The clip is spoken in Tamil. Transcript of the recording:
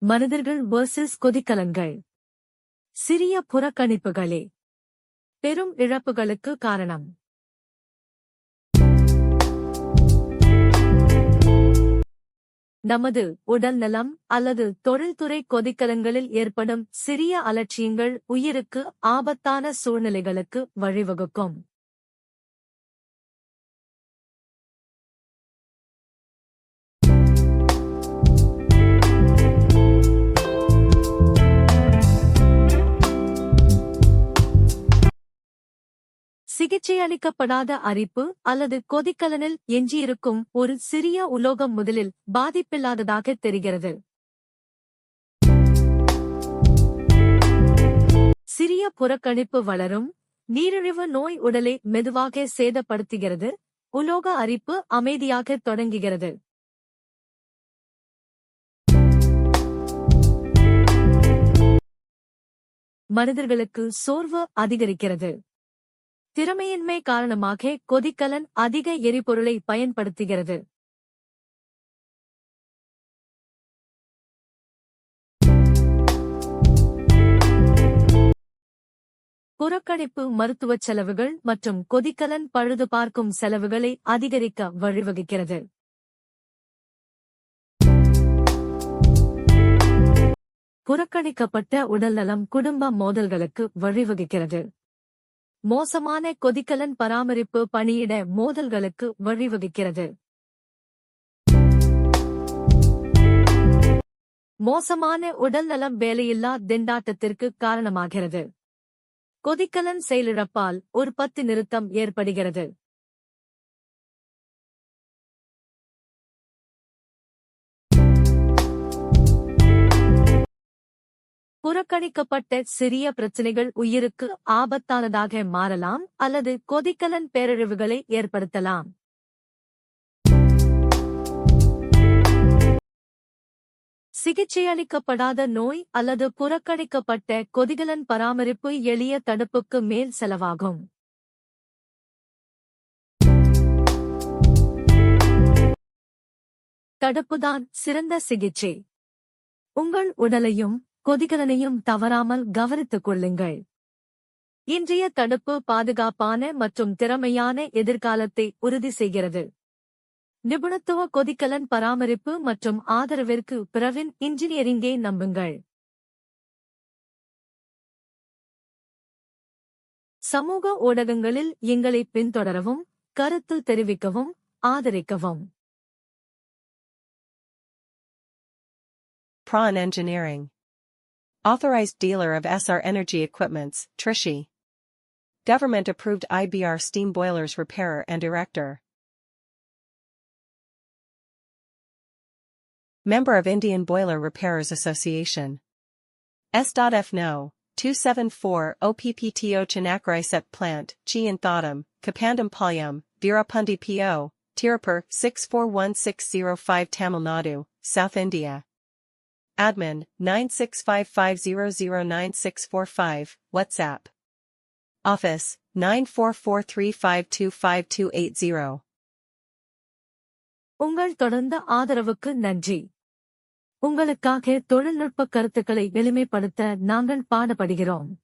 மனிதர்கள் வெர்சஸ் கொதிக்கலன்கள் சிறிய புறக்கணிப்புகளே. பெரும் இழப்புகளுக்கு காரணம். நமது உடல் நலம் அல்லது தொழில்துறை கொதிக்கலன்களில் ஏற்படும் சிறிய அலட்சியங்கள் உயிருக்கு ஆபத்தான சூழ்நிலைகளுக்கு வழிவகுக்கும். சிகிச்சையளிக்கப்படாத அரிப்பு அல்லது கொதிக்கலனில் எஞ்சியிருக்கும் ஒரு சிறிய உலோகம் முதலில் பாதிப்பில்லாததாக தெரிகிறது. சிறிய புறக்கணிப்பு வளரும் நீரிழிவு நோய் உடலை மெதுவாக சேதப்படுத்துகிறது உலோக அரிப்பு அமைதியாக தொடங்குகிறது. மனிதர்களுக்கு சோர்வு அதிகரிக்கிறது. திறமையின்மை காரணமாக கொதிக்கலன் அதிக எரிபொருளை பயன்படுத்துகிறது. புறக்கணிப்பு மருத்துவ செலவுகள் மற்றும் கொதிக்கலன் பழுது பார்க்கும் செலவுகளை அதிகரிக்க வழிவகுக்கிறது. புறக்கணிக்கப்பட்ட உடல்நலம் குடும்ப மோதல்களுக்கு வழிவகுக்கிறது. மோசமான கொதிக்கலன் பராமரிப்பு பணியிட மோதல்களுக்கு வழிவகுக்கிறது. மோசமான உடல்நலம் வேலையில்லா திண்டாட்டத்திற்கு காரணமாகிறது. கொதிக்கலன் செயலிழப்பால் உற்பத்தி நிறுத்தம் ஏற்படுகிறது. புறக்கணிக்கப்பட்ட சிறிய பிரச்சினைகள் உயிருக்கு ஆபத்தானதாக மாறலாம் அல்லது கொதிக்கலன் பேரழிவுகளை ஏற்படுத்தலாம். சிகிச்சையளிக்கப்படாத நோய் அல்லது புறக்கணிக்கப்பட்ட கொதிகலன் பராமரிப்பு எளிய தடுப்புக்கு மேல் செலவாகும். தடுப்புதான் சிறந்த சிகிச்சை. உங்கள் உடலையும் கொதிகலனையும் தவறாமல் கவனித்துக் கொள்ளுங்கள். இன்றைய தடுப்பு பாதுகாப்பான மற்றும் திறமையான எதிர்காலத்தை உறுதி செய்கிறது. நிபுணத்துவ கொதிக்கலன் பராமரிப்பு மற்றும் ஆதரவிற்கு பிரவின் இன்ஜினியரிங்கை நம்புங்கள். சமூக ஊடகங்களில் எங்களை பின்தொடரவும் கருத்து தெரிவிக்கவும் ஆதரிக்கவும். Prawn Engineering. Authorized dealer of SR Energy Equipments, Trichy. Government approved IBR steam boilers repairer and erector. Member of Indian Boiler Repairers Association. S.F. No. 274 OPPTO Chinakrai Set Plant, Chi and Thodam, Kapandam Palyam, Virapundi PO, Tirupur 641605 Tamil Nadu, South India. Admin 9655009645, WhatsApp. Office 94435258280. உங்கள் தொடர்ந்த ஆதரவுக்கு நன்றி உங்களுக்காக தொழில்நுட்ப கருத்துக்களை எளிமைப்படுத்த நாங்கள் பாடுபடுகிறோம்